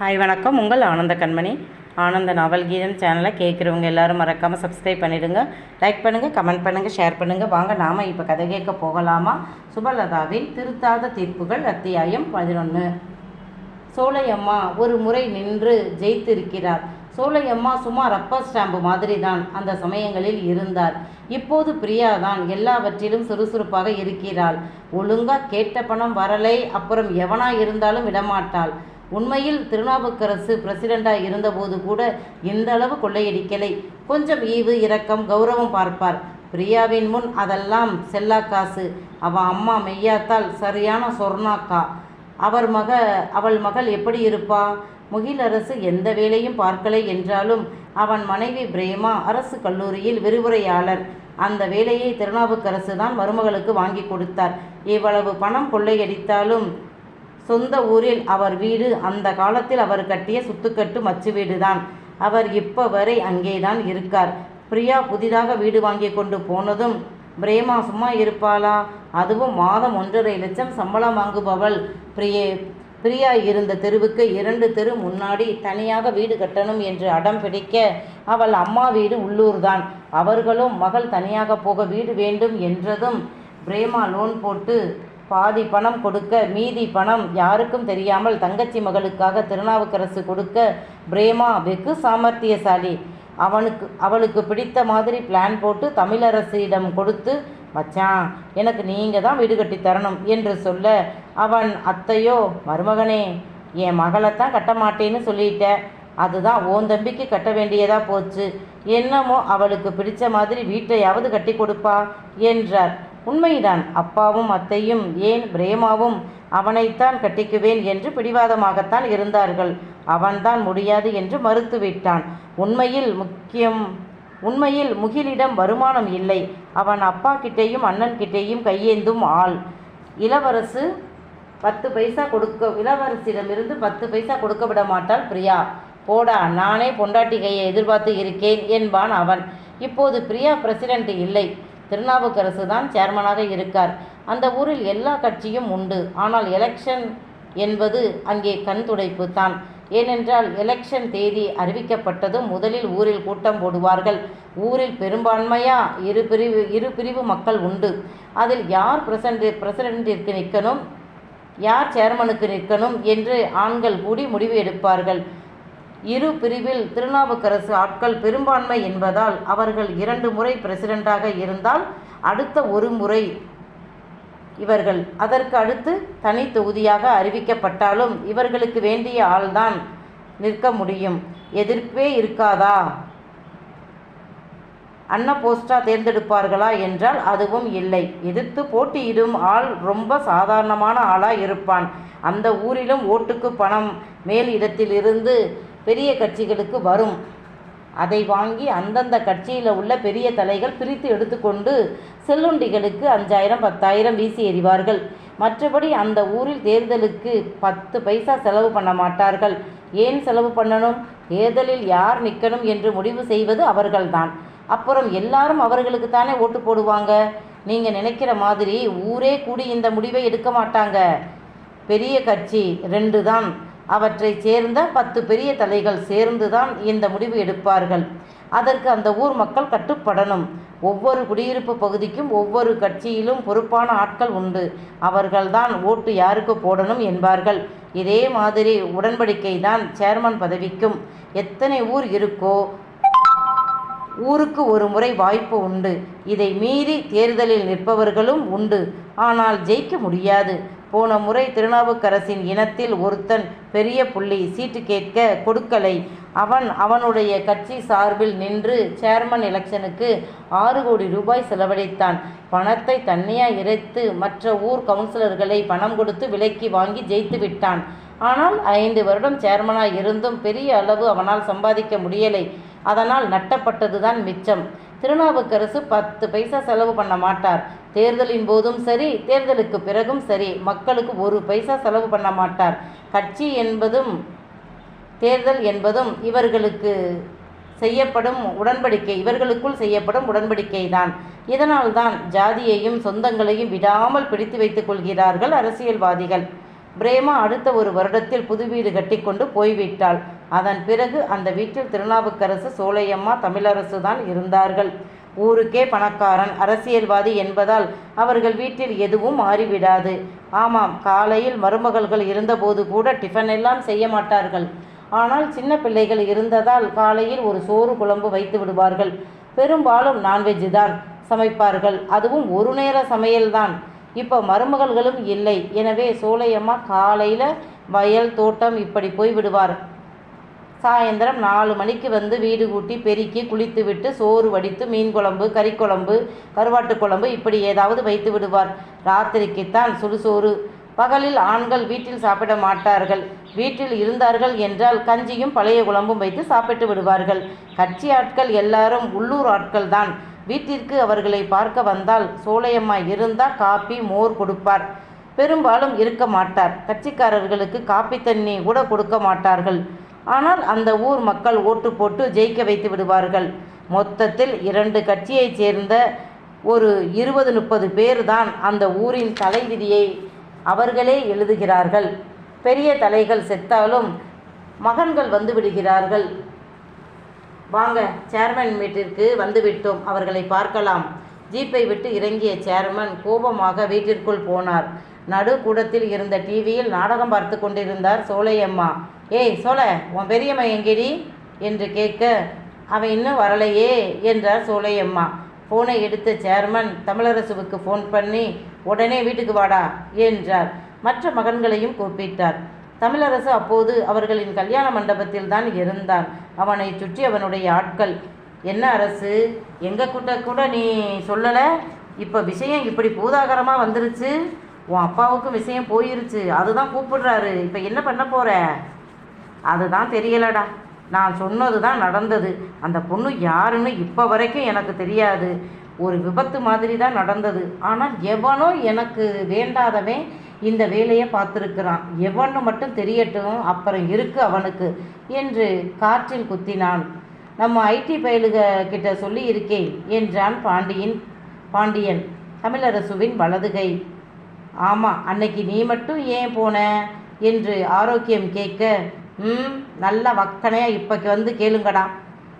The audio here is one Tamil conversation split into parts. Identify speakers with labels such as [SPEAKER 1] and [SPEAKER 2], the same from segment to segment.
[SPEAKER 1] ஹாய் வணக்கம். உங்கள் ஆனந்த கண்மணி. ஆனந்த நாவல் கீதம் சேனலை கேட்குறவங்க எல்லாரும் மறக்காமல் சப்ஸ்கிரைப் பண்ணிடுங்க. லைக் பண்ணுங்கள் கமெண்ட் பண்ணுங்கள் ஷேர் பண்ணுங்கள் வாங்க நாம் இப்போ கதை கேட்க போகலாமா? சுபலதாவின் திருத்தாத தீர்ப்புகள் அத்தியாயம் பதினொன்று சோலையம்மா ஒரு முறை நின்று ஜெயித்திருக்கிறார். சோலையம்மா சுமார் ரப்பர் ஸ்டாம்பு மாதிரி தான் அந்த சமயங்களில் இருந்தார். இப்போது பிரியா தான் எல்லாவற்றிலும் சுறுசுறுப்பாக இருக்கிறாள். ஒழுங்காக கேட்ட பணம் வரலை அப்புறம் எவனா இருந்தாலும் விடமாட்டாள். உண்மையில் திருநாவுக்கரசு பிரசிடெண்டாக இருந்தபோது கூட இந்த அளவு கொள்ளையடிக்கலை. கொஞ்சம் ஈவு இரக்கம் கௌரவம் பார்ப்பார். பிரியாவின் முன் அதெல்லாம் செல்லா காசு. அவ அம்மா மெய்யாத்தால் சரியான சொர்ணாக்கா. அவர் மக அவள் மகள் எப்படி இருப்பா? முகிலரசு எந்த வேலையும் பார்க்கலை என்றாலும் அவன் மனைவி பிரேமா அரசு கல்லூரியில் விரிவுரையாளர். அந்த வேலையை திருநாவுக்கரசு தான் மருமகளுக்கு வாங்கி கொடுத்தார். இவ்வளவு பணம் கொள்ளையடித்தாலும் சொந்த ஊரில் அவர் வீடு அந்த காலத்தில் அவர் கட்டிய சுத்துக்கட்டு மச்சு வீடுதான். அவர் இப்போ வரை அங்கேதான் இருக்கார். பிரியா புதிதாக வீடு வாங்கி கொண்டு போனதும் பிரேமா சும்மா இருப்பாளா? அதுவும் மாதம் ஒன்றரை லட்சம் சம்பளம் வாங்குபவள் பிரியே பிரியா இருந்த தெருவுக்கு இரண்டு தெரு முன்னாடி தனியாக வீடு கட்டணும் என்று அடம் பிடிக்க அவள் அம்மா வீடு உள்ளூர்தான். அவர்களும் மகள் தனியாக போக வீடு வேண்டும் என்றதும் பிரேமா லோன் போட்டு பாதி பணம் கொடுக்க மீதி பணம் யாருக்கும் தெரியாமல் தங்கச்சி மகளுக்காக திருநாவுக்கரசு கொடுக்க பிரேமா வெகு சாமர்த்தியசாலி. அவனுக்கு அவளுக்கு பிடித்த மாதிரி பிளான் போட்டு தமிழரசியிடம் கொடுத்து மச்சான் எனக்கு நீங்கள் தான் வீடு கட்டி தரணும் என்று சொல்ல அவன் அத்தையோ மருமகனே என் மகளைத்தான் கட்ட மாட்டேன்னு சொல்லிட்ட. அதுதான் ஓன் தம்பிக்கு கட்ட வேண்டியதாக போச்சு. என்னமோ அவளுக்கு பிடிச்ச மாதிரி வீட்டையாவது கட்டி கொடுப்பா என்றார். உண்மைதான் அப்பாவும் அத்தையும் ஏன் பிரேமாவும் அவனைத்தான் கட்டிக்குவேன் என்று பிடிவாதமாகத்தான் இருந்தார்கள். அவன்தான் முடியாது என்று மறுத்துவிட்டான். உண்மையில் முக்கியம் உண்மையில் முகிலிடம் வருமானம் இல்லை. அவன் அப்பா கிட்டேயும் அண்ணன் கிட்டேயும் கையேந்தும் ஆள். இளவரசு பத்து பைசா கொடுக்க இளவரசிடமிருந்து பத்து பைசா கொடுக்க விட மாட்டாள் பிரியா. போடா நானே பொண்டாட்டி கையை எதிர்பார்த்து இருக்கேன் என்பான் அவன். இப்போது பிரியா பிரசிடென்ட் இல்லை. திருநாவுக்கரசு தான் சேர்மனாக இருக்கார். அந்த ஊரில் எல்லா கட்சியும் உண்டு. ஆனால் எலெக்ஷன் என்பது அங்கே கண் துடைப்பு தான். ஏனென்றால் எலெக்ஷன் தேதி அறிவிக்கப்பட்டதும் முதலில் ஊரில் கூட்டம் போடுவார்கள். ஊரில் பெரும்பான்மையா இரு பிரிவு இரு பிரிவு மக்கள் உண்டு. அதில் யார் பிரசண்ட் பிரசிடென்ட்டிற்கு நிற்கணும் யார் சேர்மனுக்கு நிற்கணும் என்று ஆண்கள் கூடி முடிவு எடுப்பார்கள். இரு பிரிவில் திருநாவுக்கரசு ஆட்கள் பெரும்பான்மை என்பதால் அவர்கள் இரண்டு முறை பிரசிடெண்டாக இருந்தால் அடுத்த ஒரு முறை இவர்கள். அதற்கு அடுத்து தனி தொகுதியாக அறிவிக்கப்பட்டாலும் இவர்களுக்கு வேண்டிய ஆள்தான் நிற்க முடியும். எதிர்ப்பே இருக்காதா? அன்ன போஸ்டா தேர்ந்தெடுப்பார்களா என்றால் அதுவும் இல்லை. எதிர்த்து போட்டியிடும் ஆள் ரொம்ப சாதாரணமான ஆளாக இருப்பான். அந்த ஊரிலும் ஓட்டுக்கு பணம் மேல் இடத்திலிருந்து பெரிய கட்சிகளுக்கு வரும். அதை வாங்கி அந்தந்த கட்சியில் உள்ள பெரிய தலைகள் பிரித்து எடுத்துக்கொண்டு செல்லுண்டிகளுக்கு அஞ்சாயிரம் பத்தாயிரம் வீசி எறிவார்கள். மற்றபடி அந்த ஊரில் தேர்தலுக்கு பத்து பைசா செலவு பண்ண மாட்டார்கள். ஏன் செலவு பண்ணணும்? தேர்தலில் யார் நிற்கணும் என்று முடிவு செய்வது அவர்கள்தான். அப்புறம் எல்லாரும் அவர்களுக்கு தானே ஓட்டு போடுவாங்க? நீங்கள் நினைக்கிற மாதிரி ஊரே கூடி இந்த முடிவை எடுக்க மாட்டாங்க. பெரிய கட்சி ரெண்டு தான் அவற்றை சேர்ந்த பத்து பெரிய தலைகள் சேர்ந்துதான் இந்த முடிவு எடுப்பார்கள். அதற்கு அந்த ஊர் மக்கள் கட்டுப்படணும். ஒவ்வொரு குடியிருப்பு பகுதிக்கும் ஒவ்வொரு கட்சியிலும் பொறுப்பான ஆட்கள் உண்டு. அவர்கள்தான் ஓட்டு யாருக்கு போடணும் என்பார்கள். இதே மாதிரி உடன்படிக்கை தான் சேர்மன் பதவிக்கும். எத்தனை ஊர் இருக்கோ ஊருக்கு ஒரு முறை வாய்ப்பு உண்டு. இதை மீறி தேர்தலில் நிற்பவர்களும் உண்டு. ஆனால் ஜெயிக்க முடியாது. போன முறை திருநாவுக்கரசின் இனத்தில் ஒருத்தன் பெரிய புள்ளி சீட்டு கேட்க கொடுக்கலை. அவன் அவனுடைய கட்சி சார்பில் நின்று சேர்மன் எலெக்ஷனுக்கு ஆறு கோடி ரூபாய் செலவழித்தான். பணத்தை தண்ணியாக இறைத்து மற்ற ஊர் கவுன்சிலர்களை பணம் கொடுத்து விலைக்கு வாங்கி ஜெயித்து விட்டான். ஆனால் ஐந்து வருடம் சேர்மனாக இருந்தும் பெரிய அளவு அவனால் சம்பாதிக்க முடியலை. அதனால் நட்டப்பட்டதுதான் மிச்சம். திருநாவுக்கரசு பத்து பைசா செலவு பண்ண மாட்டார். தேர்தலின் போதும் சரி தேர்தலுக்கு பிறகும் சரி மக்களுக்கு ஒரு பைசா செலவு பண்ண மாட்டார். கட்சி என்பதும் தேர்தல் என்பதும் இவர்களுக்கு செய்யப்படும் உடன்படிக்கை இவர்களுக்குள் செய்யப்படும் உடன்படிக்கை தான் இதனால்தான் ஜாதியையும் சொந்தங்களையும் விடாமல் பிடித்து வைத்துக் கொள்கிறார்கள் அரசியல்வாதிகள். பிரேமா அடுத்த ஒரு வருடத்தில் புது வீடு கட்டிக்கொண்டு போய்விட்டாள். அதன் பிறகு அந்த வீட்டில் திருநாவுக்கரசு சோலையம்மா தமிழரசு தான் இருந்தார்கள். ஊருக்கே பணக்காரன் அரசியல்வாதி என்பதால் அவர்கள் வீட்டில் எதுவும் மாறிவிடாது. ஆமாம் காலையில் மருமகள்கள் இருந்தபோது கூட டிஃபன் எல்லாம் செய்ய மாட்டார்கள். ஆனால் சின்ன பிள்ளைகள் இருந்ததால் காலையில் ஒரு சோறு குழம்பு வைத்து விடுவார்கள். பெரும்பாலும் நான்வெஜ் தான் சமைப்பார்கள். அதுவும் ஒரு நேர சமையல்தான். இப்போ மருமகள்களும் இல்லை. எனவே சோலையம்மா காலையில் வயல் தோட்டம் இப்படி போய் விடுவார். சாயந்தரம் நாலு மணிக்கு வந்து வீடு கூட்டி பெருக்கி குளித்துவிட்டு சோறு வடித்து மீன் குழம்பு கறி குழம்பு கருவாட்டு குழம்பு இப்படி ஏதாவது வைத்து விடுவார். ராத்திரிக்குத்தான் சுடுசோறு. பகலில் ஆண்கள் வீட்டில் சாப்பிட மாட்டார்கள். வீட்டில் இருந்தார்கள் என்றால் கஞ்சியும் பழைய குழம்பும் வைத்து சாப்பிட்டு விடுவார்கள். கட்சி ஆட்கள் எல்லாரும் உள்ளூர் ஆட்கள் தான் வீட்டிற்கு அவர்களை பார்க்க வந்தால் சோலையம்மா இருந்தால் காப்பி மோர் கொடுப்பார். பெரும்பாலும் இருக்க மாட்டார். கட்சிக்காரர்களுக்கு காப்பி தண்ணி கூட கொடுக்க மாட்டார்கள். ஆனால் அந்த ஊர் மக்கள் ஓட்டு போட்டு ஜெயிக்க வைத்து விடுவார்கள். மொத்தத்தில் இரண்டு கட்சியைச் சேர்ந்த ஒரு இருபது முப்பது பேர் தான் அந்த ஊரின் தலைவிதியை அவர்களே எழுதுகிறார்கள். பெரிய தலைகள் செத்தாலும் மகன்கள் வந்து விடுகிறார்கள். வாங்க சேர்மன் வீட்டிற்கு வந்துவிட்டோம் அவர்களை பார்க்கலாம். ஜீப்பை விட்டு இறங்கிய சேர்மன் கோபமாக வீட்டிற்குள் போனார். நடு கூடத்தில் இருந்த டிவியில் நாடகம் பார்த்து கொண்டிருந்தார் சோலையம்மா. ஏய் சோழ உன் பெரியம்மா எங்கேடி? என்று கேட்க அவன் இன்னும் வரலையே என்றார் சோலையம்மா ஃபோனை எடுத்த சேர்மன் தமிழரசுவுக்கு ஃபோன் பண்ணி உடனே வீட்டுக்கு வாடா என்றார். மற்ற மகன்களையும் கூப்பிட்டார். தமிழரசு அப்போது அவர்களின் கல்யாண மண்டபத்தில் தான் இருந்தான். அவனை சுற்றி அவனுடைய ஆட்கள் என்ன அரசு எங்கள் கூட்ட கூட நீ சொல்லலை? இப்போ விஷயம் இப்படி பூதாகரமாக வந்துருச்சு. உன் அப்பாவுக்கும் விஷயம் போயிருச்சு. அதுதான் கூப்பிடுறாரு. இப்போ என்ன பண்ண போகிற அதுதான் தெரியலடா. நான் சொன்னது தான் நடந்தது. அந்த பொண்ணு யாருன்னு இப்போ வரைக்கும் எனக்கு தெரியாது. ஒரு விபத்து மாதிரி தான் நடந்தது. ஆனால் எவனோ எனக்கு வேண்டாதவன் இந்த வேலையை பார்த்துருக்கிறான். எவன்னு மட்டும் தெரியட்டும் அப்புறம் இருக்கு அவனுக்கு என்று காற்றில் குத்தினான். நம்ம ஐடி பயலுக கிட்ட சொல்லி இருக்கேன் என்றான் பாண்டியன் பாண்டியன். தமிழரசுவின் வலதுகை ஆமாம் அன்னைக்கு நீ மட்டும் ஏன் போன? என்று ஆரோக்கியம் கேட்க ம்? நல்ல வக்கனையாக இப்போக்கு வந்து கேளுங்கடா.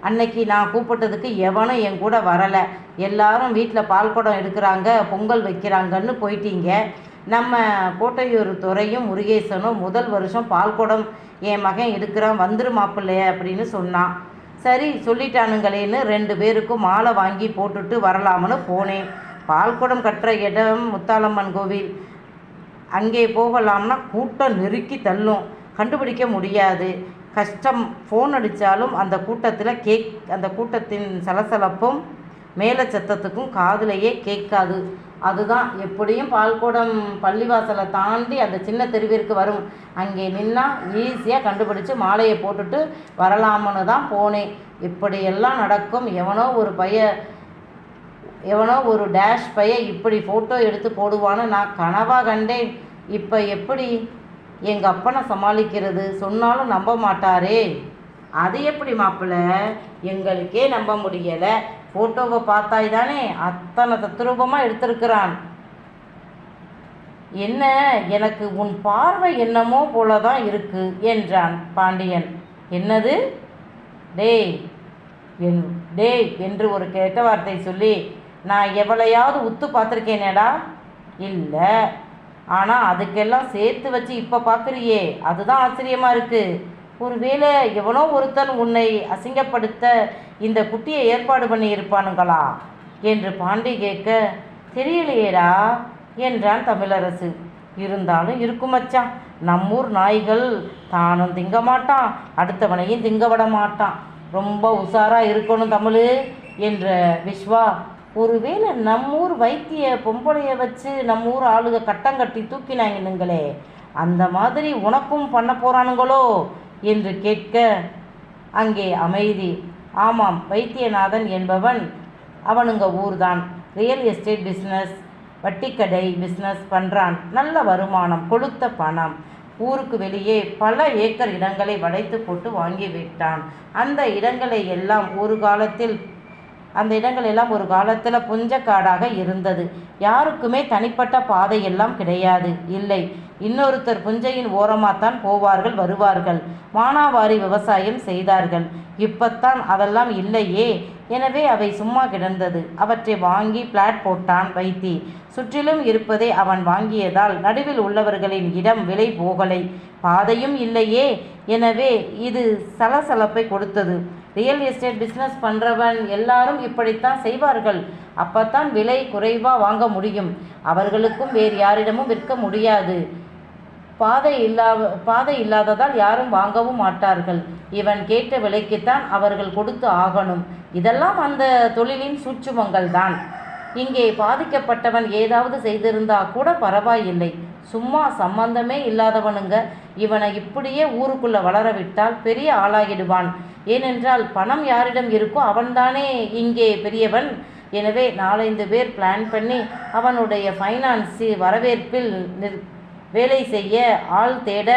[SPEAKER 1] அன்னைக்கு நான் கூப்பிட்டதுக்கு எவனும் என் கூட வரலை. எல்லாரும் வீட்டில் பால் குடம் எடுக்கிறாங்க பொங்கல் வைக்கிறாங்கன்னு போயிட்டீங்க. நம்ம கோட்டையூர் துறையும் முருகேசனும் முதல் வருஷம் பால் குடம் என் மகன் எடுக்கிறான் வந்துரு மாப்பிள்ளைய அப்படின்னு சொன்னான். சரி சொல்லிட்டானுங்களேன்னு ரெண்டு பேருக்கும் மாலை வாங்கி போட்டுட்டு வரலாம்னு போனேன். பால்குடம் கட்டுற இடம் முத்தாலம்மன் கோவில். அங்கே போகலாம்னா கூட்டம் நெருக்கி தள்ளும். கண்டுபிடிக்க முடியாது. கஷ்டம் ஃபோன் அடித்தாலும் அந்த கூட்டத்தில் கேக் அந்த கூட்டத்தின் சலசலப்பும் மேல சத்தத்துக்கும் காதுலையே கேட்காது. அதுதான் எப்படியும் பால்கூடம் பள்ளிவாசலை தாண்டி அந்த சின்ன தெருவிற்கு வரும். அங்கே நின்னா ஈஸியாக கண்டுபிடிச்சு மாலையை போட்டுட்டு வரலாம்னு தான் போனேன். இப்படியெல்லாம் நடக்கும். எவனோ ஒரு பைய எவனோ ஒரு டேஷ் பைய இப்படி ஃபோட்டோ எடுத்து போடுவான்னு நான் கனவாக கண்டேன். இப்போ எப்படி? எங்கள் அப்பனை சமாளிக்கிறது சொன்னாலும் நம்ப மாட்டாரே. அது எப்படி மாப்பிள்ள எங்களுக்கே நம்ப முடியலை. ஃபோட்டோவை பார்த்தாய் தானே அத்தனை தத்ரூபமாக எடுத்திருக்கிறான். என்ன எனக்கு உன் பார்வை என்னமோ போல தான் இருக்கு என்றான் பாண்டியன். என்னது? டேய் என் டேய் என்று ஒரு கெட்ட வார்த்தை சொல்லி நான் எவ்வளையாவது உத்து பார்த்துருக்கேனேடா? இல்லை ஆனால் அதுக்கெல்லாம் சேர்த்து வச்சு இப்போ பார்க்குறியே அதுதான் ஆச்சரியமாக இருக்குது ஒருவேளை எவனோ ஒருத்தன் உன்னை அசிங்கப்படுத்த இந்த குட்டியை ஏற்பாடு பண்ணி இருப்பானுங்களா என்று பாண்டி கேட்க தெரியலையேடா என்றான் தமிழரசு. இருந்தாலும் இருக்கும் மச்சான் நம்மூர் நாய்கள் தானும் திங்க மாட்டான் அடுத்தவனையும் திங்க விட மாட்டான். ரொம்ப உஷாராக இருக்கணும் தமிழ் என்ற விஸ்வா ஒருவேளை நம்மூர் வைத்திய பொம்பளைய வச்சு நம்மூர் ஆளுக கட்டம் கட்டி தூக்கினாங்கன்னுங்களே அந்த மாதிரி உனக்கும் பண்ண போறானுங்களோ என்று கேட்க அங்கே அமைதி. ஆமாம் வைத்தியநாதன் என்பவன் அவனுங்க ஊர்தான். ரியல் எஸ்டேட் பிஸ்னஸ் வட்டிக்கடை பிஸ்னஸ் பண்ணுறான் நல்ல வருமானம் கொளுத்த பணம். ஊருக்கு வெளியே பல ஏக்கர் இடங்களை வளைத்து போட்டு வாங்கி விட்டான். அந்த இடங்களை எல்லாம் ஒரு காலத்தில் அந்த இடங்கள் எல்லாம் ஒரு காலத்தில் புஞ்சக்காடாக இருந்தது. யாருக்குமே தனிப்பட்ட பாதை எல்லாம் கிடையாது. இல்லை இன்னொருத்தர் புஞ்சையின் ஓரமாகத்தான் போவார்கள் வருவார்கள். மானாவாரி விவசாயம் செய்தார்கள். இப்பத்தான் அதெல்லாம் இல்லையே. எனவே அவை சும்மா கிடந்தது. அவற்றை வாங்கி பிளாட் போட்டான் வைத்தி. சுற்றிலும் இருப்பதை அவன் வாங்கியதால் நடுவில் உள்ளவர்களின் இடம் விலை போகலை. பாதையும் இல்லையே. எனவே இது சலசலப்பை கொடுத்தது. ரியல் எஸ்டேட் பிஸ்னஸ் பண்ணுறவன் எல்லாரும் இப்படித்தான் செய்வார்கள். அப்பத்தான் விலை குறைவாக வாங்க முடியும். அவர்களுக்கும் வேறு யாரிடமும் விற்க முடியாது. பாதை இல்லா பாதை இல்லாததால் யாரும் வாங்கவும் மாட்டார்கள். இவன் கேட்ட விலைக்குத்தான் அவர்கள் கொடுத்து ஆகணும். இதெல்லாம் அந்த தொழிலின் சூட்சுமங்கள் தான். இங்கே பாதிக்கப்பட்டவன் ஏதாவது செய்திருந்தா கூட பரவாயில்லை. சும்மா சம்பந்தமே இல்லாதவனுங்க. இவனை இப்படியே ஊருக்குள்ள வளர விட்டால் பெரிய ஆளாகிடுவான். ஏனென்றால் பணம் யாரிடம் இருக்கோ அவன்தானே இங்கே பெரியவன். எனவே நாலைந்து பேர் பிளான் பண்ணி அவனுடைய ஃபைனான்ஸி வரவேற்பில் நிற் வேலை செய்ய ஆள் தேட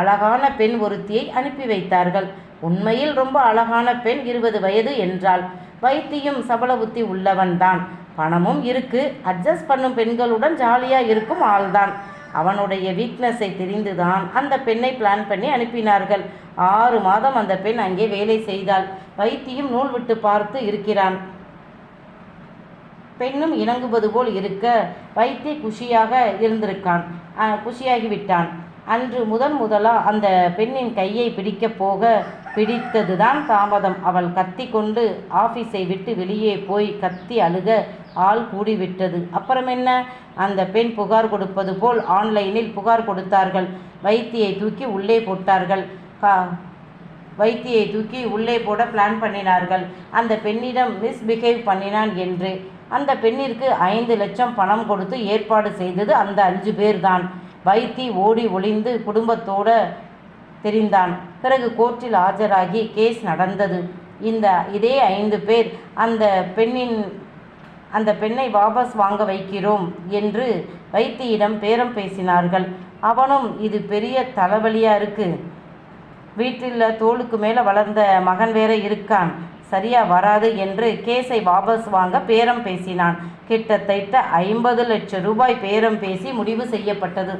[SPEAKER 1] அழகான பெண் ஒருத்தியை அனுப்பி வைத்தார்கள். உண்மையில் ரொம்ப அழகான பெண் இருபது வயது என்றால் வைத்தியும் சபல புத்தி உள்ளவன்தான். பணமும் இருக்கு. அட்ஜஸ்ட் பண்ணும் பெண்களுடன் ஜாலியாக இருக்கும் ஆள்தான். அவனுடைய வீக்னஸை தெரிந்துதான் அந்த பெண்ணை பிளான் பண்ணி அனுப்பினார்கள். ஆறு மாதம் அந்த பெண் அங்கே வேலை செய்தாள். வைத்தியும் நூல் விட்டு பார்த்து இருக்கிறான். பெண்ணும் இணங்குவது போல் இருக்க வைத்தி குஷியாக இருந்திருக்கான். குஷியாகிவிட்டான் குஷியாகி விட்டான். அன்று முதன் முதலா அந்த பெண்ணின் கையை பிடிக்கப் போக பிடித்ததுதான் தாமதம். அவள் கத்தி கொண்டு ஆஃபீஸை விட்டு வெளியே போய் கத்தி அழுக ஆள் கூடிவிட்டது. அப்புறம் என்ன அந்த பெண் புகார் கொடுப்பது போல் ஆன்லைனில் புகார் கொடுத்தார்கள். வைத்தியை தூக்கி உள்ளே போட்டார்கள். கா வைத்தியை தூக்கி உள்ளே போட பிளான் பண்ணினார்கள். அந்த பெண்ணிடம் மிஸ்பிஹேவ் பண்ணினான் என்று. அந்த பெண்ணிற்கு ஐந்து லட்சம் பணம் கொடுத்து ஏற்பாடு செய்தது அந்த அஞ்சு பேர்தான். வைத்தி ஓடி ஒளிந்து குடும்பத்தோட தெரிந்தான். பிறகு கோர்ட்டில் ஆஜராகி கேஸ் நடந்தது. இந்த இதே ஐந்து பேர் அந்த பெண்ணின் அந்த பெண்ணை வாபஸ் வாங்க வைக்கிறோம் என்று வைத்தியிடம் பேரம் பேசினார்கள். அவனும் இது பெரிய தலைவலியாக இருக்குது வீட்டில் தோளுக்கு மேலே வளர்ந்த மகன் வேற இருக்கான். சரியா வராது என்று கேஸை வாபஸ் வாங்க பேரம் பேசினான். கிட்டத்தட்ட ஐம்பது லட்சம் ரூபாய் பேரம் பேசி முடிவு செய்யப்பட்டது.